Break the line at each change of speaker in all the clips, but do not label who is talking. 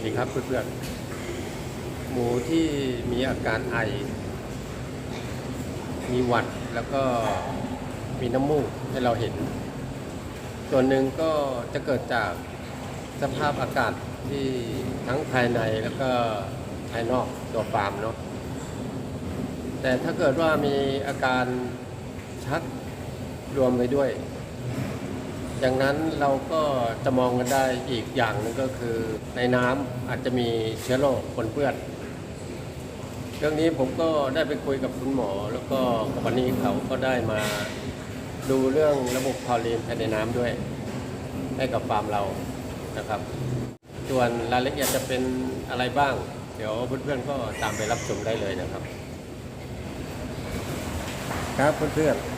วัสดีครับเพื่อนๆหมูที่มีอาการไอ มีหวัดแล้วก็มีน้ำมูกให้เราเห็น ส่วนหนึ่งก็จะเกิดจากสภาพอากาศที่ทั้งภายในแล้วก็ภายนอกตัวฟาร์มเนาะแต่ถ้าเกิดว่ามีอาการชักรวมไปด้วย อย่างนั้นเราก็จะมองกันได้อีกอย่างหนึงก็คือ ในน้ำอาจจะมีเชื้อโรคปนเปื้อน เรื่องนี้ผมก็ได้ไปคุยกับคุณหมอ แล้วก็วันนี้เขาก็ได้มาดูเรื่องระบบคลอรีนภายในน้ำด้วย ให้กับฟาร์มเรานะครับ ส่วนรายละเอียดจะเป็นอะไรบ้าง เดี๋ยวเพื่อนๆก็ตามไปรับชมได้เลยนะครับ ครับเพื่อนๆ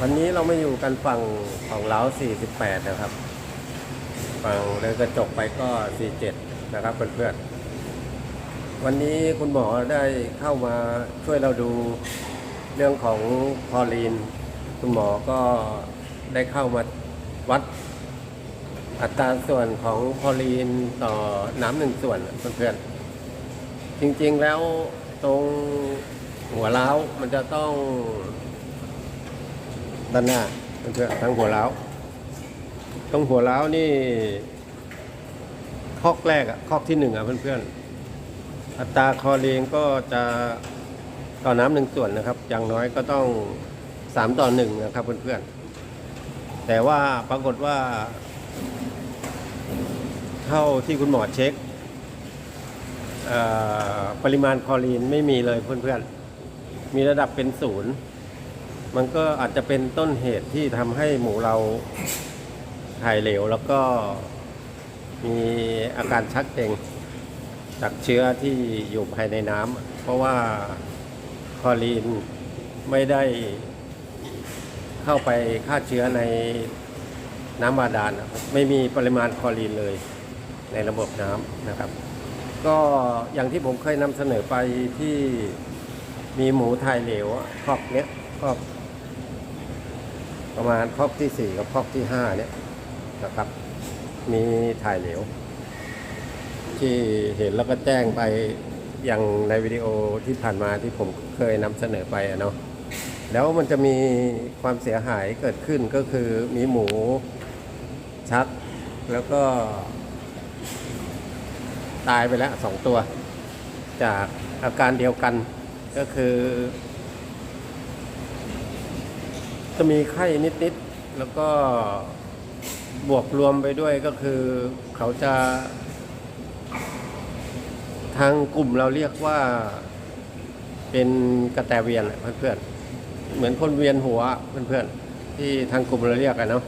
วันนี้เราไม่อยู่กันฝั่งของเล้า48 นะครับ ฝั่งเลยกระจกไปก็ 47 นะครับเพื่อนๆ วันนี้คุณหมอได้เข้ามาช่วยเราดูเรื่องของคลอรีน คุณหมอก็ได้เข้ามาวัดอัตราส่วนของคลอรีนต่อน้ำหนึ่งส่วนเพื่อนๆ จริงๆแล้วตรงหัวเล้ามันจะต้อง ด้านหน้าเพื่อนๆทั้งหัวเล้าตรงหัวเล้านี่คอกแรกอะคอกที่หนึ่งอะเพื่อนๆ อัตราคลอรีนก็จะต่อน้ำหนึ่งส่วนนะครับ อย่างน้อยก็ต้องสามต่อหนึ่งนะครับเพื่อนๆ แต่ว่าปรากฏว่าเท่าที่คุณหมอเช็คปริมาณคอรีนไม่มีเลยเพื่อนๆ มีระดับเป็นศูนย์ มันก็อาจจะเป็นต้นเหตุที่ทำให้หมูเราถ่ายเหลวแล้วก็มีอาการชักเกร็งจากเชื้อที่อยู่ภายในน้ำเพราะว่าคอรีนไม่ได้เข้าไปฆ่าเชื้อในน้ำบาดาลไม่มีปริมาณคอรีนเลยในระบบน้ำนะครับ ก็อย่างที่ผมเคยนำเสนอไปที่มีหมูถ่ายเหลวอะคอกเนี้ยคอก ประมาณคอกที่สี่กับคอกที่ห้าเนี่ยนะครับ มีถ่ายเหลว ที่เห็นแล้วก็แจ้งไปอย่างในวิดีโอที่ผ่านมาที่ผมเคยนำเสนอไปอะเนาะแล้วมันจะมีความเสียหายเกิดขึ้นก็คือมีหมูชัก แล้วก็ ตายไปแล้วสองตัว จากอาการเดียวกันก็คือ จะมีไข้นิดๆแล้วก็บวกรวมไปด้วยก็คือ เขาจะ ทางกลุ่มเราเรียกว่าเป็นกระแตเวียนอะเพื่อนๆเหมือนคนเวียนหัวเพื่อนๆที่ทางกลุ่มเราเรียกกันเนาะ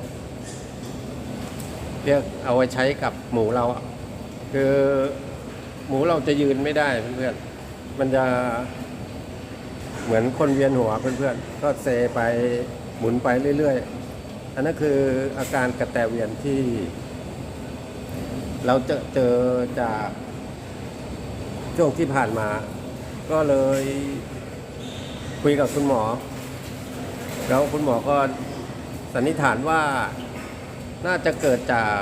เรียกเอาไว้ใช้กับหมูเราอะคือหมูเราจะยืนไม่ได้เพื่อนๆมันจะเหมือนคนเวียนหัวเพื่อนๆก็เซไป หมุนไปเรื่อยๆ อันนั้นคืออาการกระแตเวียนที่ เราเจอเจอจากช่วงที่ผ่านมา ก็เลยคุยกับคุณหมอ แล้วคุณหมอก็สันนิษฐานว่าน่าจะเกิดจาก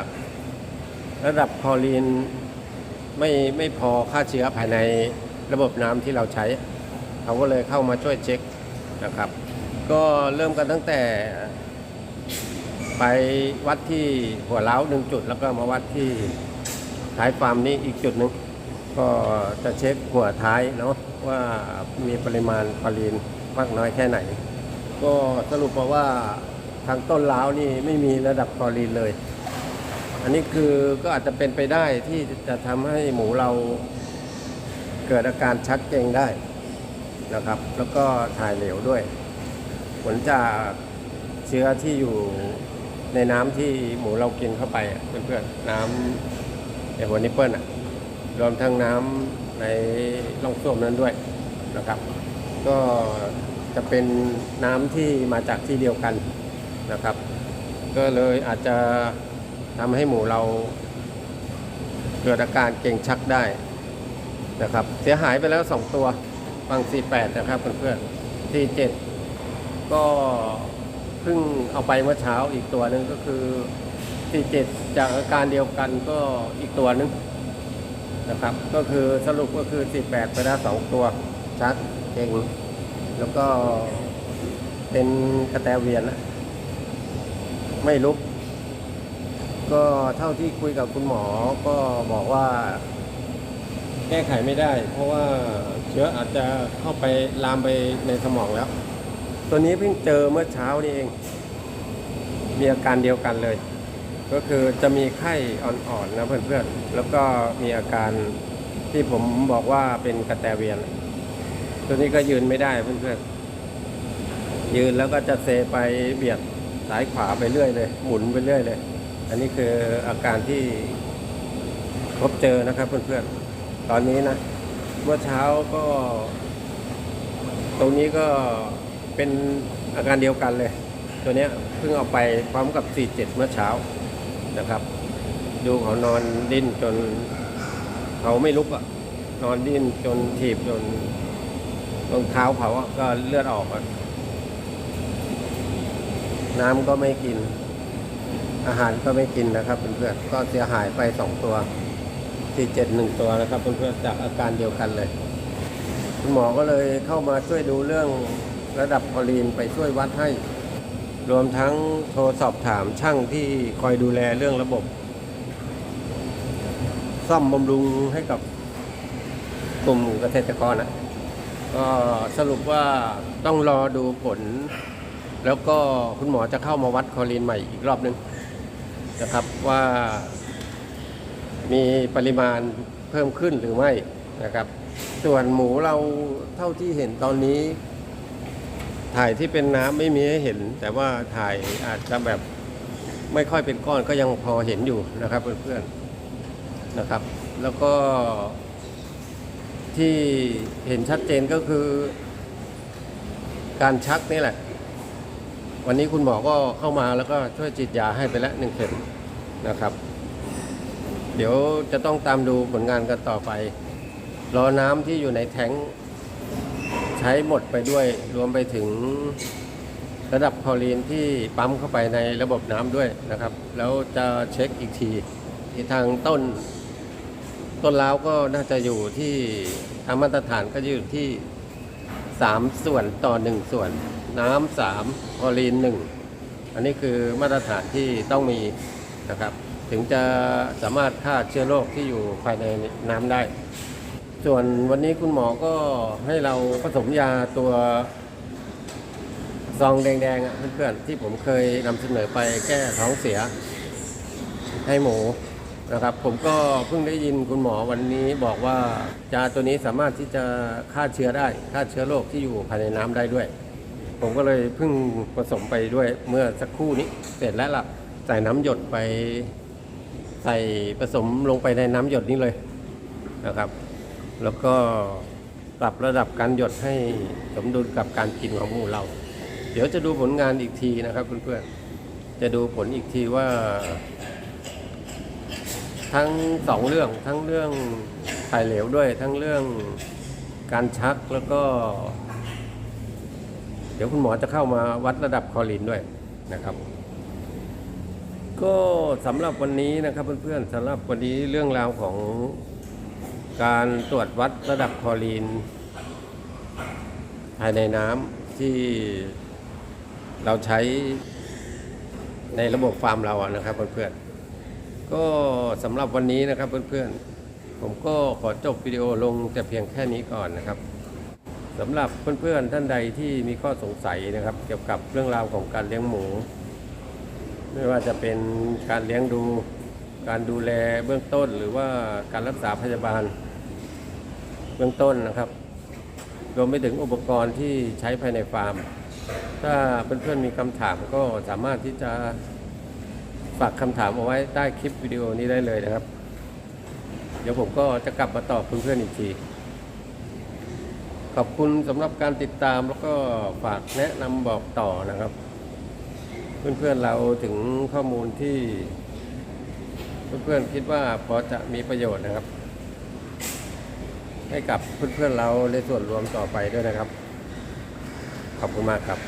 ระดับคลอรีนไม่ไม่พอฆ่าเชื้อภายในระบบน้ำที่เราใช้ เขาก็เลยเข้ามาช่วยเช็คนะครับ ก็เริ่มกันตั้งแต่ ไปวัดที่หัวเล้าหนึ่งจุด แล้วก็มาวัดที่ท้ายฟาร์มนี้อีกจุดหนึ่งก็จะเช็คหัวท้ายเนาะว่ามีปริมาณคลอรีนมากน้อยแค่ไหน ก็สรุปมาว่าทางต้นเล้านี่ไม่มีระดับคลอรีนเลย อันนี้คือก็อาจจะเป็นไปได้ที่จะทำให้หมูเราเกิดอาการชักเกร็งได้นะครับ แล้วก็ถ่ายเหลวด้วย ผลจากเชื้อที่อยู่ในน้ำที่หมูเรากินเข้าไปเพื่อนๆน้ำไอหัวนิปเปิลอะรวมทั้งน้ำในร่องส้วมนั้นด้วยนะครับ ก็จะเป็นน้ำที่มาจากที่เดียวกันนะครับ ก็เลยอาจจะทำให้หมูเราเกิดอาการเกร็งชักได้นะครับ เสียหายไปแล้ว 2 ตัว ฟัง 48 นะครับเพื่อนๆ47 ก็เพิ่งเอาไปเมื่อเช้าอีกตัวหนึ่งก็คือ 47 จากอาการเดียวกันก็อีกตัวหนึงนะครับ ก็คือสรุปก็คือ 48 ไปแล้วสองตัว ชักเก่งแล้วก็เป็นกระแตเวียนนะไม่ลุก ก็เท่าที่คุยกับคุณหมอก็บอกว่า แก้ไขไม่ได้ เพราะว่าเชื้ออาจจะเข้าไปลามไปในสมองแล้ว ตัวนี้เพิ่งเจอเมื่อเช้านี่เอง มีอาการเดียวกันเลย ก็คือจะมีไข้อ่อนๆนะเพื่อนๆ แล้วก็มีอาการที่ผมบอกว่าเป็นกระแตเวียน ตัวนี้ก็ยืนไม่ได้เพื่อนๆ ยืนแล้วก็จะเซไปเบียดสายขวาไปเรื่อยเลย หมุนไปเรื่อยเลย อันนี้คืออาการที่พบเจอนะครับเพื่อนๆ ตอนนี้นะ เมื่อเช้าก็ ตรงนี้ก็ เป็นอาการเดียวกันเลย ตัวนี้เพิ่งเอาไปพร้อมกับ 47 เมื่อเช้านะครับ ดูเขานอนดิ้นจนเขาไม่ลุกอะนอนดิ้นจนถีบจนตรงเท้าเขาอะก็เลือดออกอะน้ำก็ไม่กิน อาหารก็ไม่กินนะครับเพื่อนๆก็เสียหายไปสองตัวสี่เจ็ดหนึ่งตัวนะครับเพื่อนๆจากอาการเดียวกันเลย คุณหมอก็เลยเข้ามาช่วยดูเรื่อง ระดับคอลีนไปช่วยวัดให้ รวมทั้งโทรสอบถามช่างที่คอยดูแลเรื่องระบบ ซ่อมบำรุงให้กับกลุ่มเกษตรกรนะก็สรุปว่าต้องรอดูผล แล้วก็คุณหมอจะเข้ามาวัดคอลีนใหม่อีกรอบหนึงนะครับว่ามีปริมาณเพิ่มขึ้นหรือไม่นะครับ ส่วนหมูเราเท่าที่เห็นตอนนี้ ถ่ายที่เป็นน้ำไม่มีให้เห็น แต่ว่าถ่ายอาจจะแบบไม่ค่อยเป็นก้อนก็ยังพอเห็นอยู่นะครับเพื่อนๆนะครับ แล้วก็ที่เห็นชัดเจนก็คือ การชักนี่แหละ วันนี้คุณหมอก็เข้ามาแล้วก็ช่วยฉีดยาให้ไปแล้วหนึ่งเข็มนะครับ เดี๋ยวจะต้องตามดูผลงานกันต่อไป รอน้ำที่อยู่ในแท้ง ช้หมดไปด้วยรวมไปถึงระดับคลอรีนที่ปั๊มเข้าไปในระบบน้ำด้วยนะครับ แล้วจะเช็คอีกทีที่ทางต้น ต้นล้าวก็น่าจะอยู่ที่ทางมาตรฐานก็อยู่ที่ 3 ส่วนต่อ 1 ส่วน น้ำสามคลอรีนหนึ่งอันนี้คือมาตรฐานที่ต้องมีนะครับ ถึงจะสามารถฆ่าเชื้อโรคที่อยู่ภายในน้ำได้ ส่วนวันนี้คุณหมอก็ให้เราผสมยาตัวซองแดงๆอะเพื่อนๆที่ผมเคยนำเสนอไปแก้ท้องเสีย ให้หมูนะครับ ผมก็เพิ่งได้ยินคุณหมอวันนี้บอกว่ายาตัวนี้สามารถที่จะฆ่าเชื้อได้ฆ่าเชื้อโรคที่อยู่ภายในน้ำได้ด้วย ผมก็เลยเพิ่งผสมไปด้วยเมื่อสักครู่นี้เสร็จแล้วล่ะใส่น้ำหยดไปใส่ผสมลงไปในน้ำหยดนี้เลยนะครับ แล้วก็ปรับระดับการหยดให้สมดุลกับการกินของหมูเรา เดี๋ยวจะดูผลงานอีกทีนะครับเพื่อนๆ จะดูผลอีกทีว่า ทั้งสองเรื่องทั้งเรื่องถ่ายเหลวด้วย ทั้งเรื่องการชักแล้วก็ เดี๋ยวคุณหมอจะเข้ามาวัดระดับคอรีนด้วยนะครับก็สำหรับวันนี้นะครับเพื่อนๆสำหรับวันนี้เรื่องราวของ การตรวจวัดระดับคลอรีน ภายในน้ำที่เราใช้ในระบบฟาร์มเราอะนะครับเพื่อนๆก็สำหรับวันนี้นะครับเพื่อนๆ ผมก็ขอจบวิดีโอลงแต่เพียงแค่นี้ก่อนนะครับสำหรับเพื่อนๆท่านใดที่มีข้อสงสัยนะครับ เกี่ยวกับเรื่องราวของการเลี้ยงหมู ไม่ว่าจะเป็นการเลี้ยงดูการดูแลเบื้องต้นหรือว่าการรักษาพยาบาล เบื้องต้นนะครับ รวมไปถึงอุปกรณ์ที่ใช้ภายในฟาร์ม ถ้าเพื่อนๆมีคำถามก็สามารถที่จะฝากคำถามเอาไว้ใต้คลิปวิดีโอนี้ได้เลยนะครับ เดี๋ยวผมก็จะกลับมาตอบเพื่อนๆอีกที ขอบคุณสำหรับการติดตามแล้วก็ฝากแนะนำบอกต่อนะครับ เพื่อนๆเราถึงข้อมูลที่ เพื่อนๆคิดว่าพอจะมีประโยชน์นะครับ ให้กับเพื่อนๆเราในส่วนรวมต่อไปด้วยนะครับ ขอบคุณมากครับ